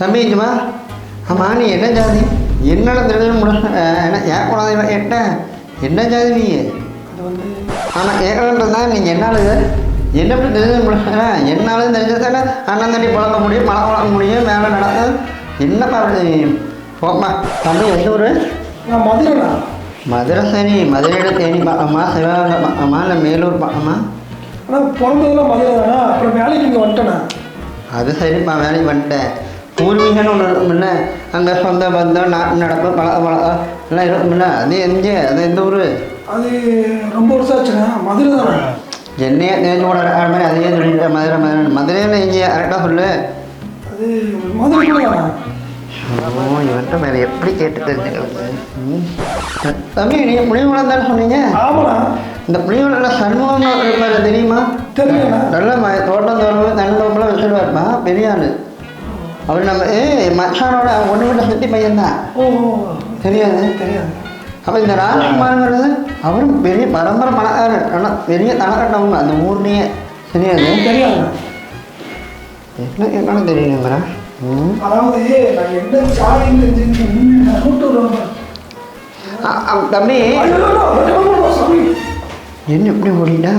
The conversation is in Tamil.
தம்பி இஞ்சுமா ஆமாம் நீ என்ன ஜாதி? என்னால் தெரிஞ்சது முடிச்ச என்ன ஏன் குழந்தை எட்ட? என்ன ஜாதி நீ? ஆனால் ஏற்கனவே நீங்கள் என்னால் இது? என்ன அப்படி தெரிஞ்சது முடிச்சா என்னாலும் தெரிஞ்சது தானே அண்ணன் தண்ணி பழக்க முடியும் மழை வளர்க்க முடியும் மேலே நடக்க என்னப்பா போப்பா தம்பி எந்த ஊர்? மதுரை சரி மதுரையோட தேனி பக்கமா சிவகங்கை பக்கமா இல்லை மேலூர் பக்கமா ஆனால் பிறந்ததெல்லாம் மதுரை தானே? அப்புறம் வேலைக்கு இங்கே வந்துட்டேண்ணா அது சரிப்பா வேலைக்கு வந்துட்டேன். பூர்வீகன்னு ஒன்று இருக்கும்ல அங்கே சொந்த பந்தம் நாட்டு நடப்பு பழக்க பழக்கம் எல்லாம் இருக்கும்ல அது எங்கே? அது எந்த ஊர்? அது ரொம்ப வருஷம் மதுரை தானே? என்னையே தேஞ்சு கூட மாதிரி அதையே சொல்லிட்டு மதுரை மதுரை. மதுரையில் எங்கே கரெக்டாக சொல்லு. அது மதுரை இவன்ட்ட வேறு எப்படி கேட்டு தெரிஞ்சுக்கிறது. தம்பி நீங்கள் புளியங்குளம் தானே சொன்னீங்க? இந்த புளியங்குளத்தில் சண்முகம் தெரியுமா? தெரியுண்ணா நல்ல தோட்டம் தோட்டம் தண்ணி தோப்பெல்லாம் வச்சுருவாருப்பா பெரிய ஆள். அவர் நம்ம ஏ மச்சானோட ஒன்று விட்ட சுற்றி பையன்தான். ஓ ஓ, தெரியாது தெரியாது. அப்போ இந்த ராஜ்குமாருங்கிறது அவரும் பெரிய பரம்பரை பணக்காரர் ஆனால் பெரிய தனக்கட்டவங்க அந்த ஊர்லேயே. தெரியாது? தெரியாதுண்ணா என்ன என்னன்னு தெரியுங்களா அதாவது தம்பி. என்ன இப்படி ஓடிட்டா?